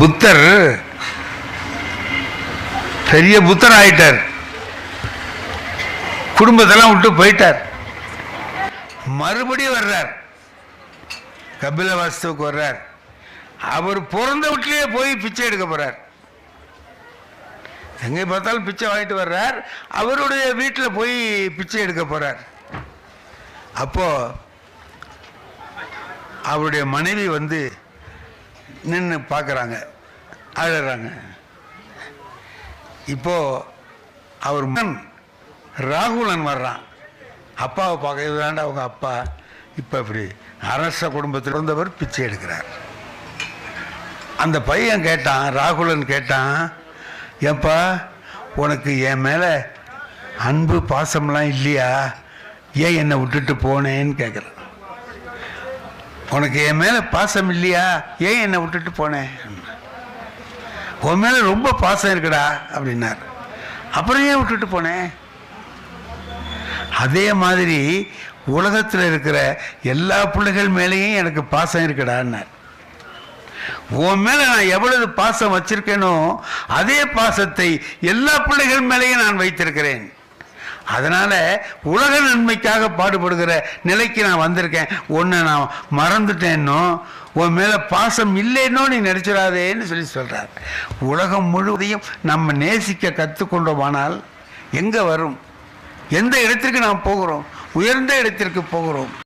புத்தர் பெரிய புத்தர் ஆயிட்டார் குடும்பத்தெல்லாம் விட்டு போயிட்டார். மறுபடியும் வர்றார். கபில வாஸ்துவுக்கு வர்றார். அவர் பிறந்த வீட்டிலேயே போய் பிச்சை எடுக்க போறார். எங்கே பார்த்தாலும் பிச்சை வாங்கிட்டு வர்றார். அவருடைய வீட்டில் போய் பிச்சை எடுக்க போறார். அப்போ அவருடைய மனைவி வந்து நின்று பார்க்குறாங்க அழறாங்க இப்போ அவர் மகன் ராகுலன் வர்றான். அப்பாவை பார்க்க இதுதாண்டா அவங்க அப்பா. இப்போ இப்படி அரச குடும்பத்தில் இருந்தவர் பிச்சை எடுக்கிறார். அந்த பையன் கேட்டான் ராகுலன் கேட்டான் ஏப்பா உனக்கு என் மேலே அன்பு பாசம்லாம் இல்லையா? ஏன் என்னை விட்டுட்டு போனேன்னு கேட்குறான் உனக்கு என் மேலே பாசம் இல்லையா? ஏன் என்னை விட்டுட்டு போனேன் உன் மேலே ரொம்ப பாசம் இருக்குடா அப்படின்னார். அப்புறம் ஏன் விட்டுட்டு போனேன் அதே மாதிரி உலகத்தில் இருக்கிற எல்லா பிள்ளைகள் மேலேயும் எனக்கு பாசம் இருக்குடான்னார். உன் மேலே நான் எவ்வளவு பாசம் வச்சிருக்கேனோ அதே பாசத்தை எல்லா பிள்ளைகள் மேலேயும் நான் வைத்திருக்கிறேன். அதனால் உலக நன்மைக்காக பாடுபடுகிற நிலைக்கு நான் வந்திருக்கேன். ஒன்று நான் மறந்துட்டேன்னோ உன் மேலே பாசம் இல்லைன்னோ நீ நினச்சிடாதேன்னு சொல்லி சொல்கிறார் உலகம் முழுவதையும் நம்ம நேசிக்க கற்றுக்கொண்டோமானால் எங்கே வரும்? எந்த இடத்திற்கு நாம் போகிறோம்? உயர்ந்த இடத்திற்கு போகிறோம்?